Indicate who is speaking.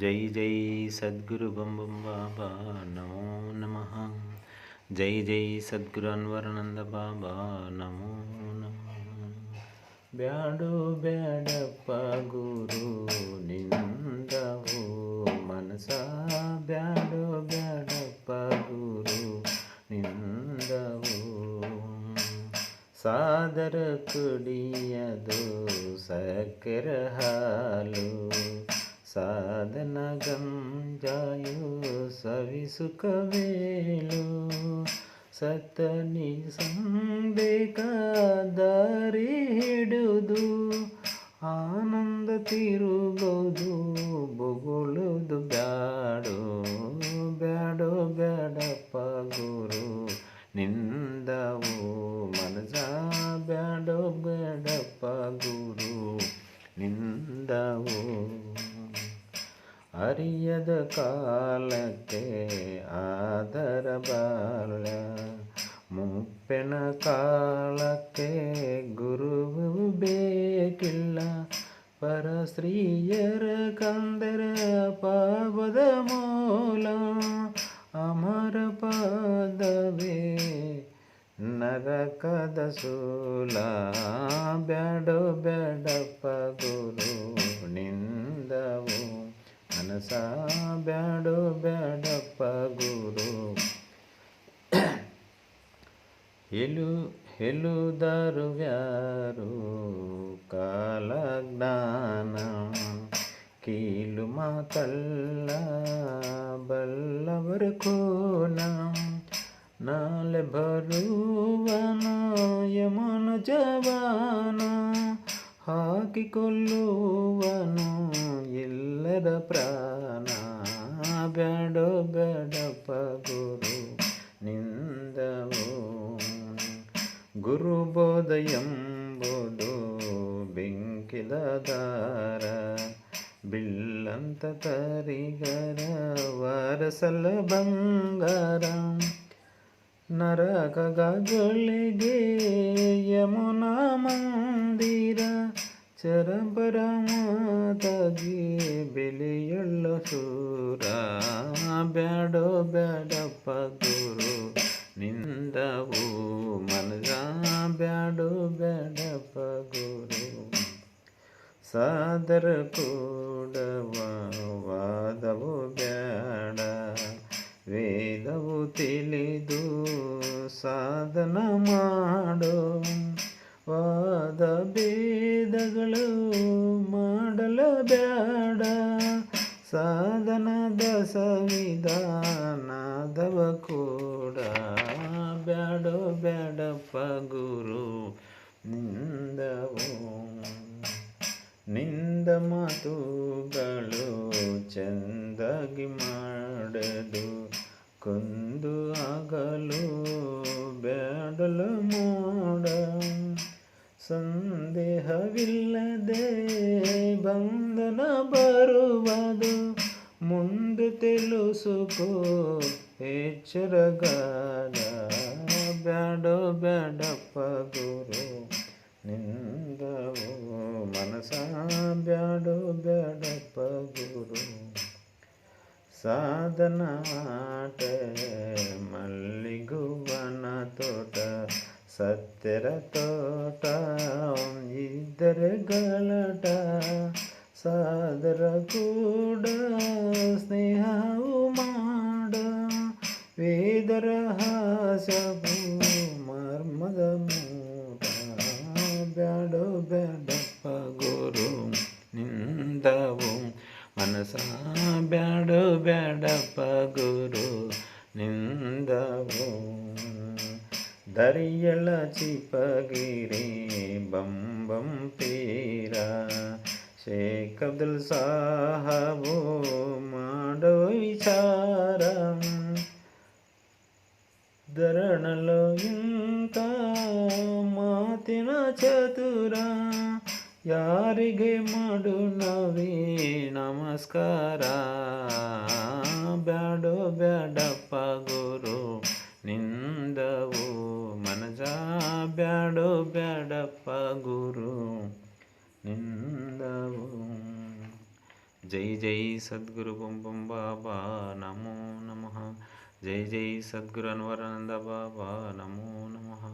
Speaker 1: ಜೈ ಜೈ ಸದ್ಗುರು ಬಂ ಬಂ ಬಾಬಾ ನಮೋ ನಮಃ ಜೈ ಜೈ ಸದ್ಗುರು ಅನ್ವರಾನಂದ ಬಾಬಾ ನಮೋ ನಮಃ ಬ್ಯಾಡು ಬ್ಯಾಡಪ್ಪ ಗುರು ನಿಂದವು ಮನಸ ಬ್ಯಾಡು ಬ್ಯಾಡಪ್ಪ ಗುರು ನಿಂದವು ಸಾದರ ಕುಡಿಯದು ಸಕ್ಕರೆ ಹಾಲು ಸವಿಸುಕವೇಳು ಸತ್ತನಿ ಸಂಬೇಕಾದಾರಿ ಹಿಡುದು ಆನಂದ ತಿರುಗೋದು, ಬೊಗುಳುದು ಬ್ಯಾಡೋ ಬ್ಯಾಡೋ ಬ್ಯಾಡಪ್ಪ ಗುರು. ನಿಂದವು ಮನಸ ಬ್ಯಾಡೋ ಬ್ಯಾಡಪ್ಪ ಗುರು. ನಿಂದವು ಅರಿಯದ ಕಾಲಕ್ಕೆ ಆದರ ಬಾಲ. ಮುಪ್ಪೆನ ಕಾಲಕ್ಕೆ ಗುರುವು ಬೇಕಿಲ್ಲ. ಪರಸ್ತ್ರೀಯರ ಕಂದರ ಪಾವದ ಮೂಲ. ಅಮರ ಪಾದವೇ ನರಕದ ಸೂಲ. ಬ್ಯಾಡೋ ಬ್ಯಾಡಪ್ಪ ಗುರು. ಮನಸ ಬ್ಯಾಡೋ ಬ್ಯಾಡಪ್ಪ ಗುರು. ಎಲು ಹೇಳುದಾರು ಯಾರು? ಕಾಲ ಜ್ಞಾನ ಕೀಲು ಮಾತಲ್ಲ, ಬಲ್ಲವರು ಕೋನ. ನಾಳೆ ಬರುವನ ಯಮನ ಜವಾನ ಹಾಕಿಕೊಳ್ಳುವನು ಎಲ್ಲರ ಪ್ರಾಣ ಬ್ಯಾಡೋ ಬ್ಯಾಡಪ್ಪ ಗುರು ನಿಂದವು ಗುರುಬೋಧ ಎಂಬುದು ಬೆಂಕಿದ ದಾರ ಬಿಲ್ಲಂತ ತರಿಗರ ವಾರಸಲ ಬಂಗಾರ ನರಕಗಳಿಗೆ ಯಮುನಾ ಮಂದಿರ ಚರಂಬರ ಮಾತಾಗಿ ಬೆಲೆಯುಳ್ಳ ಸೂರ. ಬ್ಯಾಡೋ ಬ್ಯಾಡಪ್ಪ ಗುರು ನಿಂದವು ಮನಗ ಬ್ಯಾಡೋ ಬ್ಯಾಡಪ್ಪ ಗುರು ಸಾದರ ಕೂಡವ, ವಾದವು ಬ್ಯಾಡ, ವೇದವು ತಿಳಿದು ಸಾಧನ ವಾದ ಭೇದಗಳು ಮಾಡಲು ಬ್ಯಾಡ. ಸಾಧನದ ಸಂವಿಧಾನದವ ಕೂಡ ಬ್ಯಾಡೋ ಬ್ಯಾಡಪ್ಪ ಗುರು, ನಿಂದವು? ನಿಂದ ಮಾತುಗಳು ಚೆಂದಾಗಿ ಮಾಡದು, ಕೊಂದು ಆಗಲು ಸಂದೇಹವಿಲ್ಲದೆ ಬಂಧನ ಬರುವುದು. ಮುಂದೆ ತಿಳಿಸುಕೋ ಎಚ್ಚರಗಾಲ ಬ್ಯಾಡೋ ಬ್ಯಾಡಪ್ಪ ಗುರು, ನಿಂದವು ಮನಸ ಬ್ಯಾಡೋ ಬ್ಯಾಡಪ್ಪ ಗುರು. ಸಾಧನಾಟ ಮಲ್ಲಿಗುವನ ತೋಟ ಸತ್ಯರ ತೋಟ ಇದ್ದರೆ ಗಲಾಟ ಸಾದರ ಕೂಡ ಸ್ನೇಹವು ಮಾಡ. ವೇದರ ಹಾಸವು ಮರ್ಮದ ಮೂಡ ಬ್ಯಾಡ ಬ್ಯಾಡಪ್ಪ ಗುರು, ನಿಂದವು ಮನಸ ಬ್ಯಾಡ ಬ್ಯಾಡಪ್ಪ ಗುರು, ನಿಂದವು ದರಿಯಳ ಚಿಪಗಿರಿ ಬಂ ಬಂ ಪೀರ ಶೇಖ್ ಅಬ್ದುಲ್ ಸಾಹಬು ಮಾಡೋ ವಿಚಾರ ಧರಣಲು ಇಂಥ ಮಾತಿನ ಚತುರ ಯಾರಿಗೆ ಮಾಡು ನವೇ ನಮಸ್ಕಾರ ಬ್ಯಾಡೋ ಬ್ಯಾಡಪ್ಪ ಗುರು ನಿಂದವು ಮನಜ ಬ್ಯಾಡೋ ಬ್ಯಾಡಪ್ಪ ಗುರು ನಿಂದವು ಜೈ ಜೈ ಸದ್ಗುರು ಬೊಂ ಬೊಂ ಬಾಬಾ ನಮೋ ನಮಃ ಜೈ ಜೈ ಸದ್ಗುರು ಅನ್ವರಾನಂದ ಬಾಬಾ ನಮೋ ನಮಃ